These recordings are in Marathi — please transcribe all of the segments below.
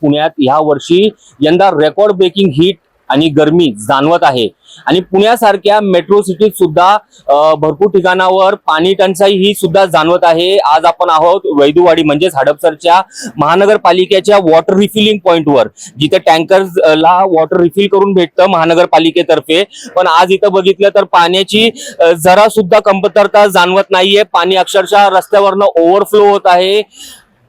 पुण्यात ह्या वर्षी यंदा रेकॉर्ड ब्रेकिंग हीट आणि गर्मी जाणवत आहे. आणि पुण्यासारख्या मेट्रो सिटीत सुद्धा भरपूर ठिकाणावर पाणी टंचाई ही सुद्धा जाणवत आहे. आज आपण आहोत वैदुवाडी म्हणजेच हडपसरच्या महानगरपालिकेच्या वॉटर रिफिलिंग पॉईंटवर जिथे टँकर्सला वॉटर रिफिल करून भेटतं महानगरपालिकेतर्फे. पण आज इथं बघितलं तर पाण्याची जरा सुद्धा कमतरता जाणवत नाहीये. पाणी अक्षरशः रस्त्यावरनं ओव्हरफ्लो होत आहे.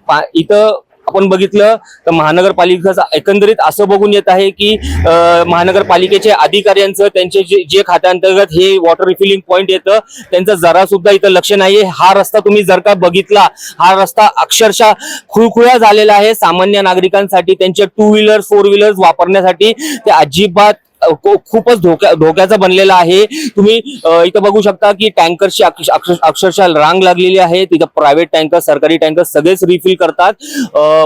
पा- इथं आपण बघितलं तर महानगरपालिकेचं एकंदरीत असं बघून येत आहे की महानगरपालिकेच्या महानगरपालिकेचे अधिकाऱ्यांचं त्यांचे जे जे खात्यांतर्गत हे वॉटर रिफिलिंग पॉईंट येतं त्यांचं जरा सुद्धा इथं लक्ष नाहीये. हा रस्ता तुम्ही जर का बघितला हा रस्ता अक्षरशः खुळखुळा झालेला आहे. सामान्य नागरिकांसाठी त्यांचे टू व्हीलर फोर व्हीलर्स वापरण्यासाठी ते अजिबात खूपच धोक्या धोक्याचा बनलेला आहे. तुम्ही इथं बघू शकता की टँकरची अक्ष- अक्ष- अक्षरशः रांग लागलेली आहे. तिथं प्रायव्हेट टँकर सरकारी टँकर सगळेच रिफिल करतात.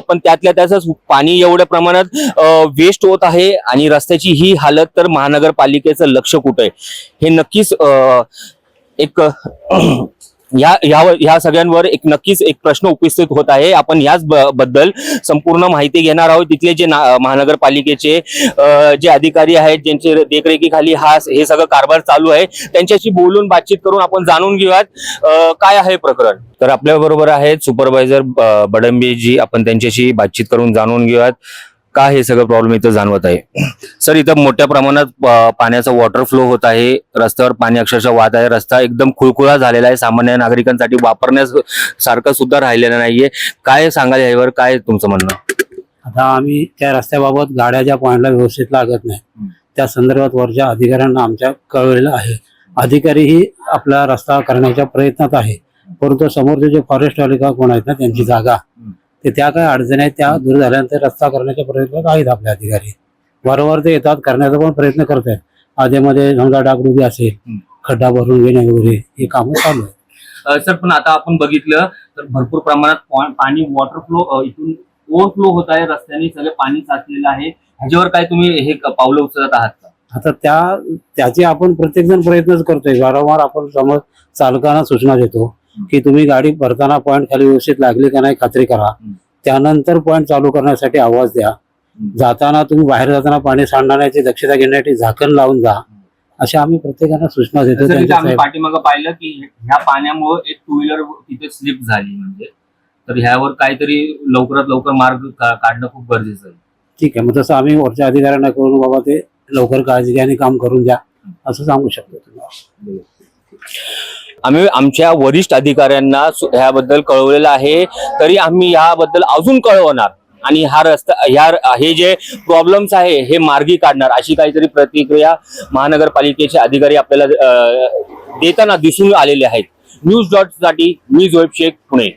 पण त्यातल्या त्याच पाणी एवढ्या प्रमाणात वेस्ट होत आहे आणि रस्त्याची ही हालत तर महानगरपालिकेचं लक्ष कुठं आहे? हे नक्कीच एक या या ह्या सगळ्यांवर एक नक्कीच एक प्रश्न उपस्थित होत आहे. आपण याच ब- बद्दल संपूर्ण माहिती घेणार आहोत. तिथले जे ना- महानगरपालिकेचे जे अधिकारी आहेत ज्यांचे देखरेखीखाली हा हे सगळं कारभार चालू आहे त्यांच्याशी बोलून बातचीत करून आपण जाणून घेऊयात. काय आहे प्रकरण? तर आपल्या बरोबर आहेत सुपरवायझर बडंबेजी आपण त्यांच्याशी बातचीत करून जाणून घेऊयात. का हे सगळं प्रॉब्लेम इथं जाणवत आहे? सर इथं मोठ्या प्रमाणात पाण्याचा वॉटर फ्लो होत आहे. रस्त्यावर पाणी अक्षरशः वाहत आहे. रस्ता एकदम खुळखुळा झालेला आहे. सामान्य नागरिकांसाठी वापरण्यास सारखं सुद्धा राहिलेलं नाहीये. काय सांगाल यावर? काय तुमचं म्हणणं? आता आम्ही त्या रस्त्याबाबत गाड्या ज्या पॉईंटला व्यवस्थित लागत नाही त्या संदर्भात वरच्या अधिकाऱ्यांना आमच्या कळवलेलं आहे. अधिकारीही आपला रस्ता करण्याच्या प्रयत्नात आहे. परंतु समोरचे जे फॉरेस्टवाले का कोण आहेत ना त्यांची जागा ते त्या काय अडचणी आहेत त्या दूर झाल्यानंतर रस्ता करण्याच्या प्रयत्नात आहेत आपले अधिकारी. वारंवार ते येतात करण्याचा पण प्रयत्न करत आहेत आधीमध्ये समजा डागडुगी असेल. खड्डा भरून घेणे वगैरे हे कामं चालू आहेत. सर पण आता आपण बघितलं तर भरपूर प्रमाणात पाणी वॉटर फ्लो इथून ओव्हरफ्लो होत आहे रस्त्याने सगळे पाणी साचलेलं आहे. ह्याच्यावर काय तुम्ही हे पावलं उचलत आहात का? आता त्या त्याचे आपण प्रत्येक जण प्रयत्नच करतोय. वारंवार आपण समज चालकांना सूचना देतो. की तुम्ही गाडी भरताना पॉईंट खाली व्यवस्थित लागली का नाही खात्री करा. त्यानंतर पॉईंट चालू करण्यासाठी आवाज द्या. जाताना तुम्ही बाहेर जाताना पाणी सांडण्याची दक्षता घेण्यासाठी झाकण लावून जा. अशा आम्ही प्रत्येकांना सूचना देतो पाठीमागं पाहिलं की ह्या पाण्यामुळे एक टू व्हीलर तिथे स्लिप झाली म्हणजे. तर ह्यावर काहीतरी लवकरात लवकर मार्ग काढणं खूप गरजेचं आहे. ठीक आहे मग तसं आम्ही वरच्या अधिकाऱ्यांना करून बाबा ते लवकर काळजी घ्या आणि काम करून द्या असं सांगू शकतो तुम्हाला आम्ही आमच्या वरिष्ठ अधिकाऱ्यांना ह्याबद्दल कळवलेलं आहे. तरी आम्ही ह्याबद्दल अजून कळवणार. आणि हा रस्ता ह्या हे जे प्रॉब्लेम्स आहे हे मार्गी काढणार. अशी काहीतरी प्रतिक्रिया महानगरपालिकेचे अधिकारी आपल्याला देताना दिसून आलेले आहेत. न्यूज डॉटसाठी मी जोएब शेख पुणे.